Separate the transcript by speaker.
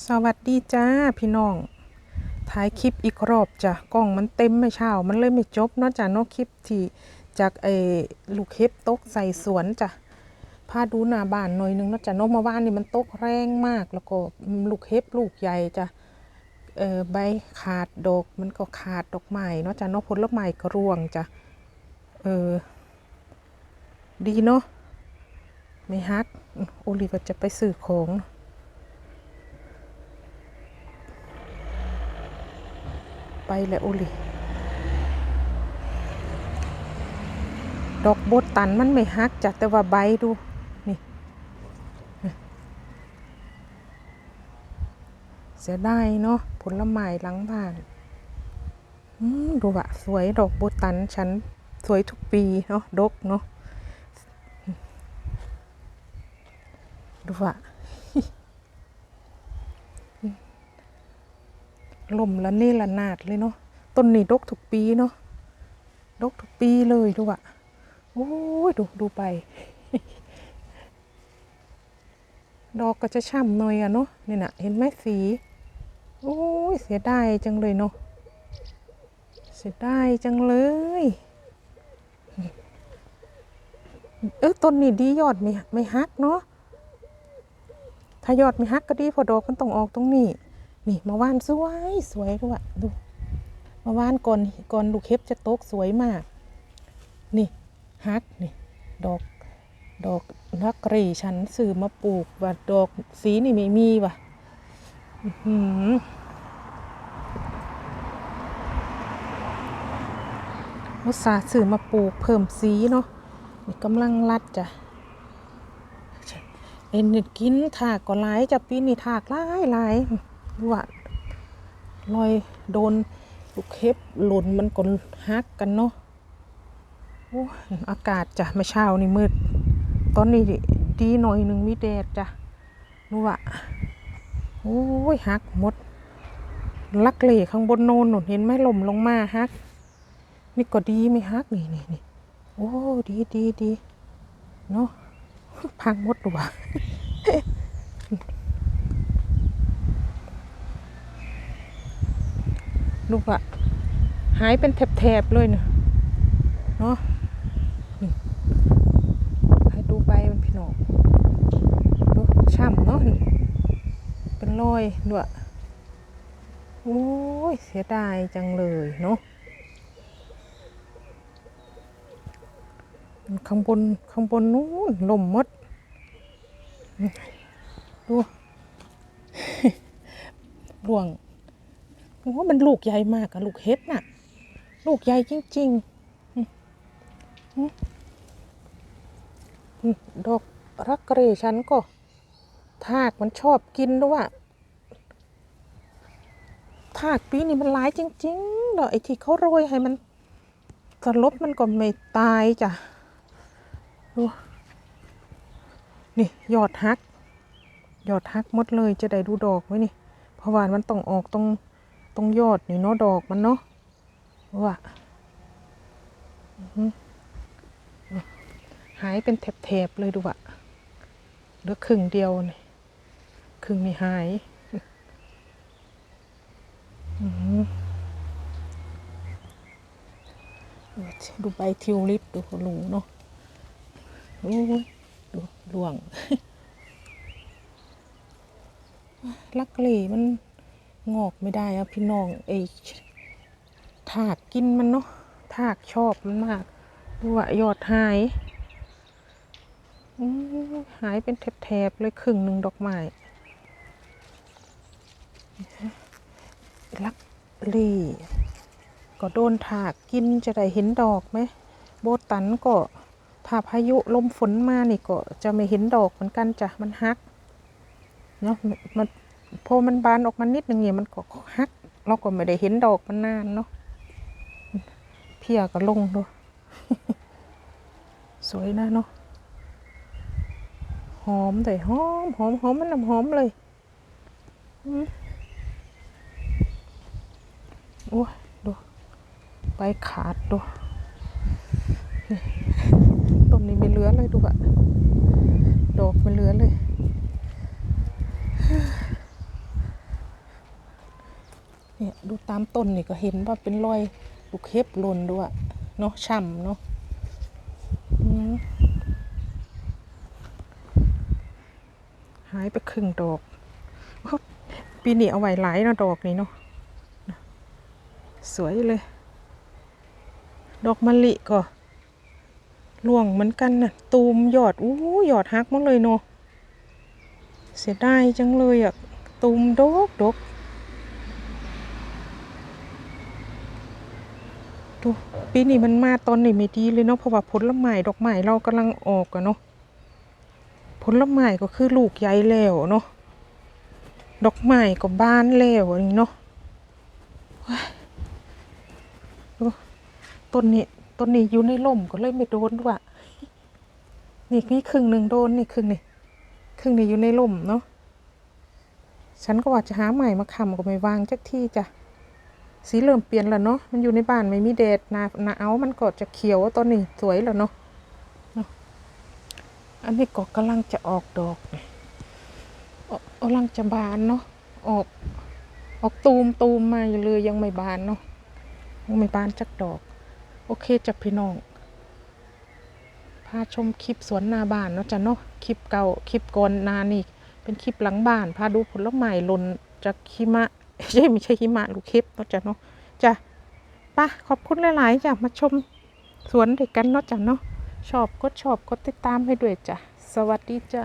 Speaker 1: สวัสดีจ้าพี่น้องถ่ายคลิปอีกรอบจ้ะกล้องมันเต็มไม่เช้ามันเลยไม่จบนาะจ้ะเนอกคลิปที่จากไอ้ลูกเห็บตกใส่สวนจ้ะพาดูหน้าบ้านหน่อยนึงนาะจ้ะเนกมาบ้านนี่มันตกแรงมากแล้วก็ลูกเห็บลูกใหญ่จ้ะเออใบขาดดอกมันก็ขาดดอกไม้เนาะจ้ะเนกผลไม้ก็ร่วงจ้ะเออดีเนาะไม่ฮักโอลีก็จะไปซื้อของ ไป แล้วโอลิดอกโบตันมันไม่ฮักจ้ะแต่ว่าใบดู นี่เสียดายเนาะผลไม้หลังบ้านดูอะสวยดอกโบตันฉันสวยทุกปีเนาะดกเนาะดูอะ ลมละนี่ละนาดเลยเนาะต้นนี้ดกทุกปีเนาะดกทุกปีเลยดูอะโอ้ยดูดูไป ดอกก็จะช่ำหน่อยอะเนาะนี่นะเห็นไหมสีโอ้ยเสียดายจังเลยเนาะเสียดายจังเลยเออต้นนี้ดียอดไม่ไม่ฮักเนาะถ้ายอดไม่ฮักก็ดีพอดอกมันต้องออกตรงนี้ นี่มาว่านสวยสวยด้วยดูมาว่านก่อนก่อนลูกเห็บจะตกสวยมาก นี่ฮักนี่ดอกดอกนักรีฉันซื้อมาปลูกว่าดอกสีนี่ไม่มีว่ะอื้อหืออุตสาห์ซื้อมาปลูกเพิ่มสีเนาะนี่กำลังรัดจ้ะเอ็นกินถากก็หลายจะปีนี่ถากหลายหลาย ดูว่าลอยโดนลูกเห็บหล่นมันก็ฮักกันเนาะโอ้อากาศจ้ะเมื่อเช้านี่มืด ตอนนี้ดีหน่อยหนึ่งมีแดดจ้ะดูว่าโอ้ยฮักหมด ลักเหล่ข้างบนโนนหนุนเห็นไหมลมลงมาฮัก นี่ก็ดีไม่ฮักนี่นี่นี่โอ้ดีดีดีเนาะพังหมดตัว ลูกอะหายเป็นแถบๆเลยเนาะเนาะให้ดูใบมันพี่น้องดูช่ำเนาะเป็นรอยด้วยโอ้ยเสียดายจังเลยเนาะข้างบนข้างบนนู้นลมมด ดูหลวง โอ้มันลูกใหญ่มากอะลูกเห็ดน่ะ ลูกใหญ่จริงๆดอกรักเกรฉันก็ ทากมันชอบกินด้วยทากปีนี้มันร้ายจริงๆดอกไอ้ที่เขาโรยให้มันสลบมันก็ไม่ตายจ้ะดูนี่ยอดฮัก ยอดฮักหมดเลยจะได้ดูดอกไหมนี่เพราะว่ามันต้องออกตรง ตรงยอดนี่เนาะดอกมันเนาะว่าหายเป็นแถบๆเลยดูอะเหลือครึ่งเดียวนี่ครึ่งนี่หายอื้อหือดูใบทิวลิปดูหลูเนาะโอ้ยดูหลวงลักเหล่มัน งอกไม่ได้อะพี่น้องไอ้ถากกินมันเนาะถากชอบมันมากดูว่ายอดหายหายเป็นแถบๆเลยครึ่งหนึ่งดอกไม้ลักเหล่ก็โดนถากกินจะได้เห็นดอกไหมโบตันก็ถ้าพายุลมฝนมานี่ก็จะไม่เห็นดอกเหมือนกันจ้ะมันฮักเนาะมัน พอมันบานออกมานิดหนึ่งเนี่ยมันก็ฮักเราก็ไม่ได้เห็นดอกมันนานเนาะเพียก็ลงดูสวยนะเนาะหอมแต่หอมหอมหอมมันน้ำหอมเลยอืมโอ้ยดูใบขาดดูต้นนี้ไม่เหลือเลยดูอะดอกไม่เหลือเลย เนี่ยดู ตามต้นนี่ก็เห็นว่าเป็นรอยลูกเห็บหล่นด้วยเนาะช่ำเนาะหายไปครึ่งดอกปีนี้เอาไว้หลายนาะดอกนี่เนาะสวยเลย ดอกมะลิก็ร่วงเหมือนกันน่ะ ตูมหยอดอู้หยอดฮักหมดเลยเนาะเสียดายจังเลยอะ ตูมดกดกดู ปีนี้มันมาตอนนี้ไม่ดีเลยเนาะเพราะว่าผลไม้ดอกไม้เรากำลังออกอะเนาะผลไม้ก็คือลูกใหญ่แล้วเนาะดอกไม้ก็บานแล้วอย่างนี้เนาะดูต้นนี้ต้นนี้อยู่ในร่มก็เลยไม่โดนด้วยนี่นี่ครึ่งหนึ่งโดนนี่ครึ่งนี่ครึ่งนี้อยู่ในร่มเนาะฉันก็ว่าจะหาใหม่มาคำก็ไม่วางจักที่จ้ะ สีเริ่มเปลี่ยนแล้วเนาะ มันอยู่ในบ้านไม่มีแดดหนาหนาเอามันก็จะเขียวตอนนี้สวยแล้วเนาะ อันนี้ก็กำลังจะออกดอกออกกำลังจะบานเนาะ ออก ออกตูมตูมมาอยู่เลยยังไม่บานเนาะ ยังไม่บานจักดอก โอเคจ้ะพี่น้อง พาชมคลิปสวนหนาบ้านเนาะจ้ะเนาะ คลิปเก่า คลิปก่อนนานี่ เป็นคลิปหลังบ้าน พาดูผลไม้หล่นจากหิมะ ใช่ไม่ใช่หิมะลูกเห็บเนาะจ้ะเนาะจ้ะป่ะขอบคุณหลายๆจ้ะมาชมสวนด้วยกันเนาะจ้ะเนาะชอบกดชอบกดติดตามให้ด้วยจ้ะสวัสดีจ้า